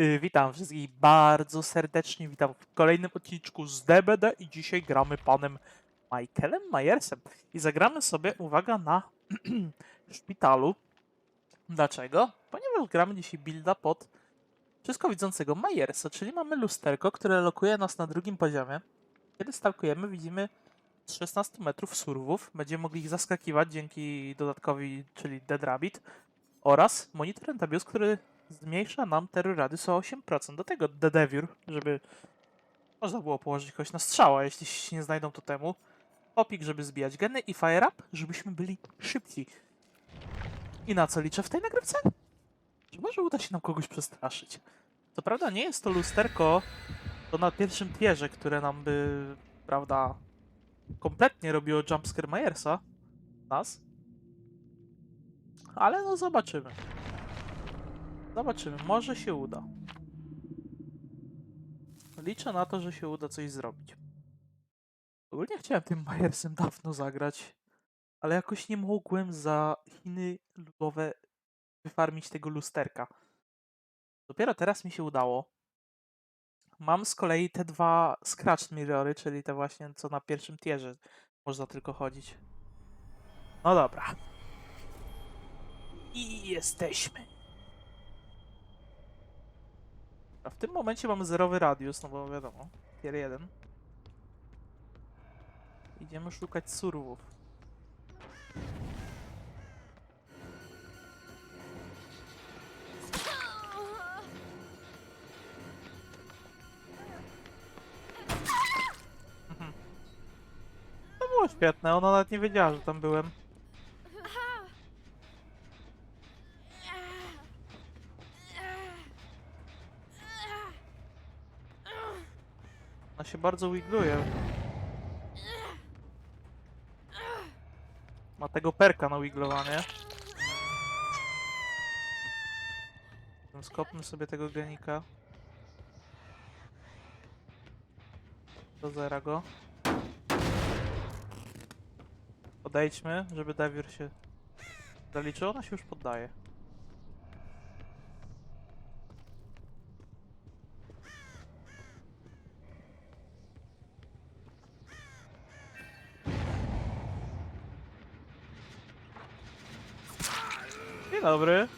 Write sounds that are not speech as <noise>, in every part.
Y, Witam wszystkich bardzo serdecznie, witam w kolejnym odcinku z DBD i dzisiaj gramy panem Michaelem Majersem i zagramy sobie, uwaga, na <clears throat> szpitalu. Dlaczego? Ponieważ gramy dzisiaj builda pod wszystko widzącego Majersa, czyli mamy lusterko, które lokuje nas na drugim poziomie. Kiedy stalkujemy, widzimy z 16 metrów surwów, będziemy mogli ich zaskakiwać dzięki dodatkowi, czyli Dead Rabbit oraz monitor Entabius, który zmniejsza nam terror radius o 8%. Do tego Dedeviur, żeby można było położyć kogoś na strzała, jeśli się nie znajdą totemu. Opik, żeby zbijać geny i Fire Up, żebyśmy byli szybci. I na co liczę w tej nagrywce? Że może uda się nam kogoś przestraszyć. Co prawda nie jest to lusterko to na pierwszym tierze, które nam by, prawda, kompletnie robiło jumpscare Myersa. Nas. Ale no zobaczymy. Zobaczymy, może się uda. Liczę na to, że się uda coś zrobić. Ogólnie chciałem tym Majersem dawno zagrać, ale jakoś nie mogłem za Chiny ludowe wyfarmić tego lusterka. Dopiero teraz mi się udało. Mam z kolei te dwa Scratch Mirrory, czyli te właśnie co na pierwszym tierze można tylko chodzić. No dobra. I jesteśmy. A w tym momencie mamy zerowy radius, no bo wiadomo, tier 1. Idziemy szukać surwów. Mhm. To było świetne, ona nawet nie wiedziała, że tam byłem. Ona się bardzo wigluje. Ma tego perka na wiglowanie. Skopmy sobie tego genika. Do zera go. Podejdźmy, żeby Devir się zaliczył. Ona się już poddaje. Dobry.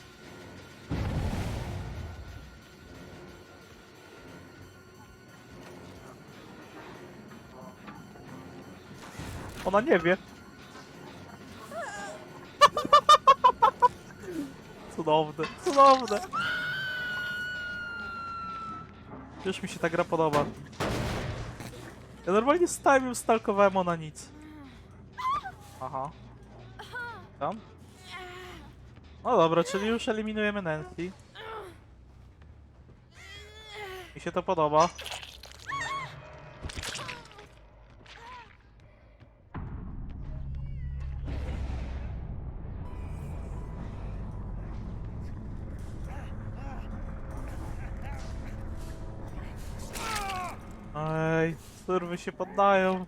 Ona nie wie. <laughs> Cudowne, cudowne. Już mi się ta gra podoba. Ja normalnie stałem ją stalkowałem, ona nic. Aha. Tam? No dobra, czyli już eliminujemy Nancy. Mi się to podoba. Ej, surwy się poddają.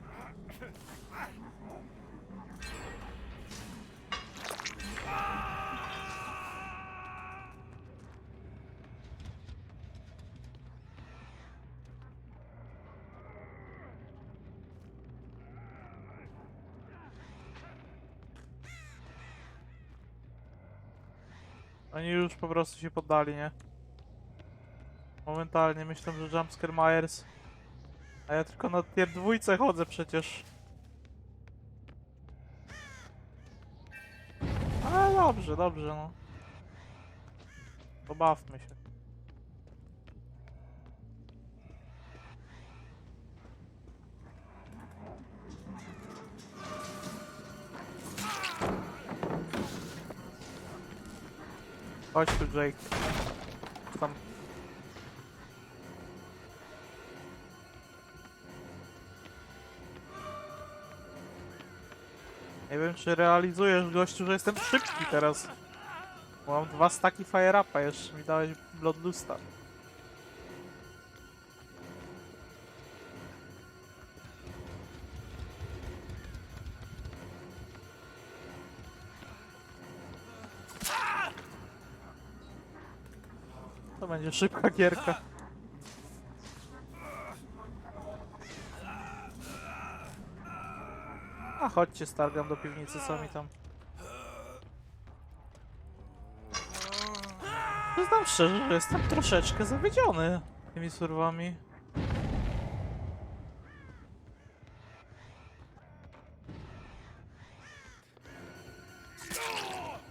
Oni już po prostu się poddali, nie? Momentalnie myślę, że jumpscare Myers. A ja tylko na tier dwójce chodzę przecież. Ale dobrze, dobrze, no. Pobawmy się. Chodź tu, Jake. Tam. Nie wiem, czy realizujesz, gościu, że jestem szybki teraz. Mam dwa staki fire upa, jeszcze mi dałeś bloodlusta. To będzie szybka gierka. A chodźcie, stargam do piwnicy, co mi tam. Przyznam szczerze, że jestem troszeczkę zawiedziony tymi surwami.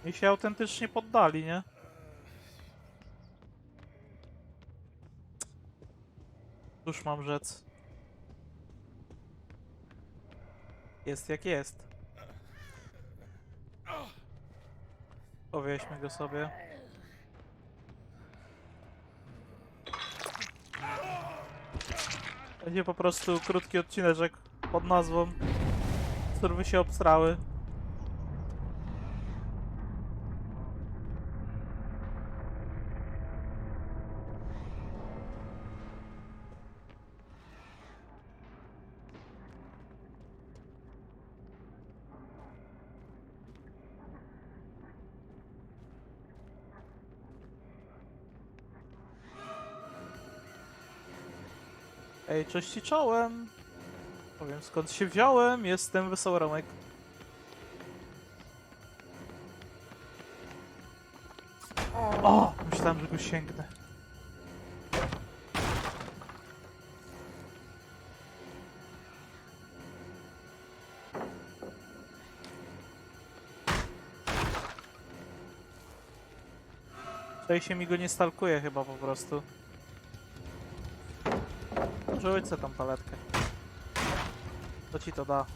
I się autentycznie poddali, nie? Cóż mam rzec. Jest jak jest. Powieźmy go sobie. Będzie po prostu krótki odcineczek pod nazwą Surwy się obstrały. Ej, cześć i czołem. Powiem skąd się wziąłem, jestem Wesoły Romek. O! Myślałem, że go sięgnę. Tutaj się mi go nie stalkuje chyba po prostu. Rzuć sobie tam paletkę. To ci to da.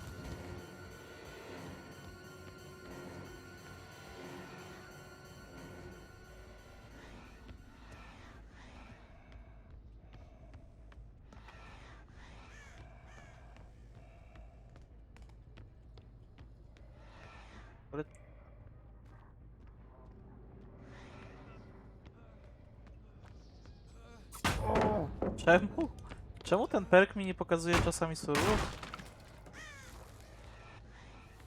Dobry. Czemu? Czemu ten perk mi nie pokazuje czasami surów?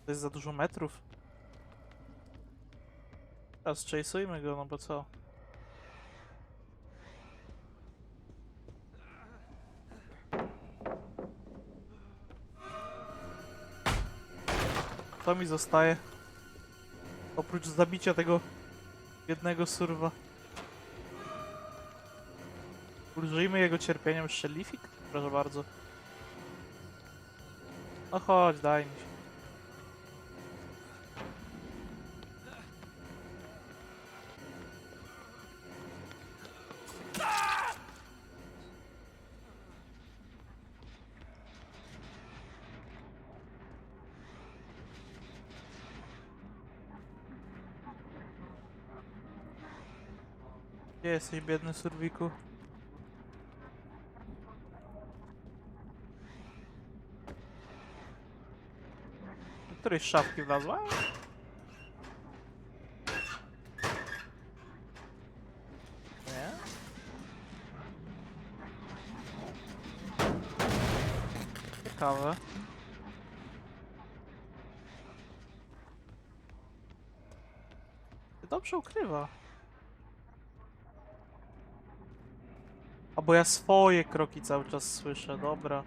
To jest za dużo metrów. Teraz chase'ujmy go, no bo co? Co mi zostaje? Oprócz zabicia tego jednego surwa. Ulżyjmy jego cierpieniem Shellifik? Proszę bardzo. No chodź, daj mi się. Gdzie jesteś, biedny surwiku? Do której szafki wlazła? Nie? Ciekawe. Dobrze ukrywa. A bo ja swoje kroki cały czas słyszę, dobra.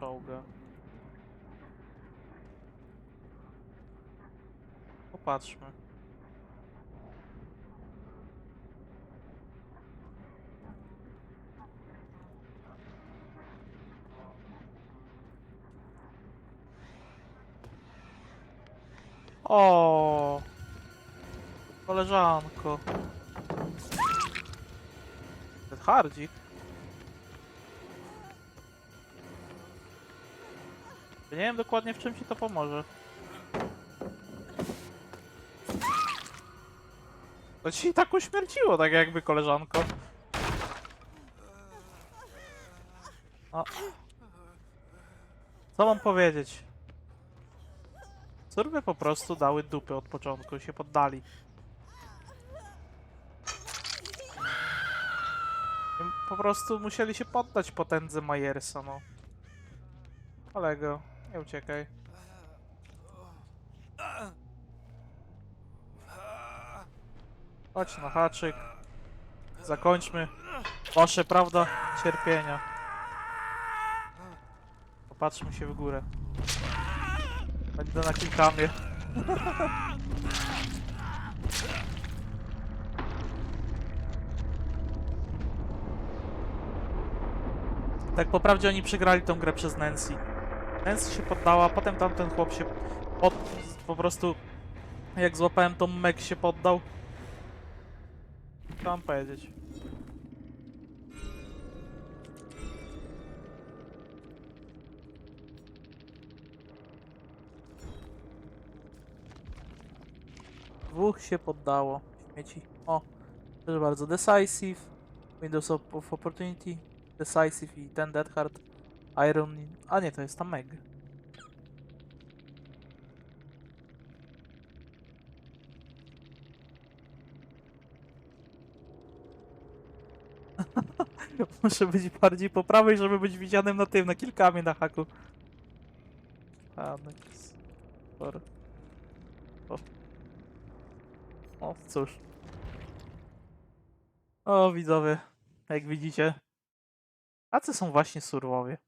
Czołga. Popatrzmy. O, koleżanko. Ten hardzik. Nie wiem dokładnie w czym ci to pomoże. To ci tak uśmierciło, tak jakby koleżanko. O. Co mam powiedzieć? Surwy po prostu dały dupy od początku, się poddali. I Po prostu musieli się poddać potędze Majersa, no. Kolego, nie uciekaj. Chodź na haczyk. Zakończmy wasze, prawda, cierpienia. Popatrzmy się w górę. Będę na kilkamie. Tak po prawdzie oni przegrali tą grę przez Nancy. Nancy się poddała, potem tamten chłop się pod, po prostu jak złapałem to Meg się poddał. Co mam powiedzieć? Dwóch się poddało. Śmieci. O, proszę bardzo. Decisive, Windows of, Opportunity, Decisive i ten Dead Hard, Iron... A nie, to jest ta Meg. <laughs> Muszę być bardziej po prawej, żeby być widzianym na tym, na kilkami na haku. Annex. For... O. o, cóż. O, widzowie, jak widzicie, tacy są właśnie surwowie.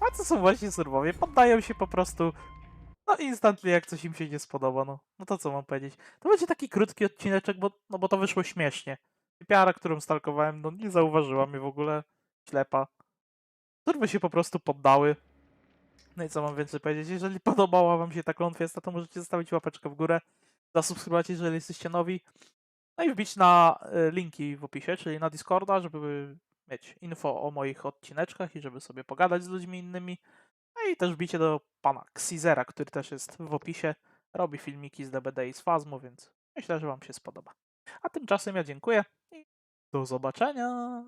Tacy są właśnie surwowie, poddają się po prostu no instantly jak coś im się nie spodoba, no. No to co mam powiedzieć? To będzie taki krótki odcineczek, bo, no bo to wyszło śmiesznie. Typiara, którą stalkowałem, no nie zauważyła mnie w ogóle. Ślepa. Surwy się po prostu poddały. No i co mam więcej powiedzieć? Jeżeli <laughs> podobała wam się ta klątwiesta, to możecie zostawić łapeczkę w górę, zasubskrybować, jeżeli jesteście nowi. No i wbić na y, linki w opisie, czyli na Discorda, żeby mieć info o moich odcineczkach i żeby sobie pogadać z ludźmi innymi. No i też wbicie do pana Xizera, który też jest w opisie. Robi filmiki z DBD i z Fazmu, więc myślę, że wam się spodoba. A tymczasem ja dziękuję do zobaczenia.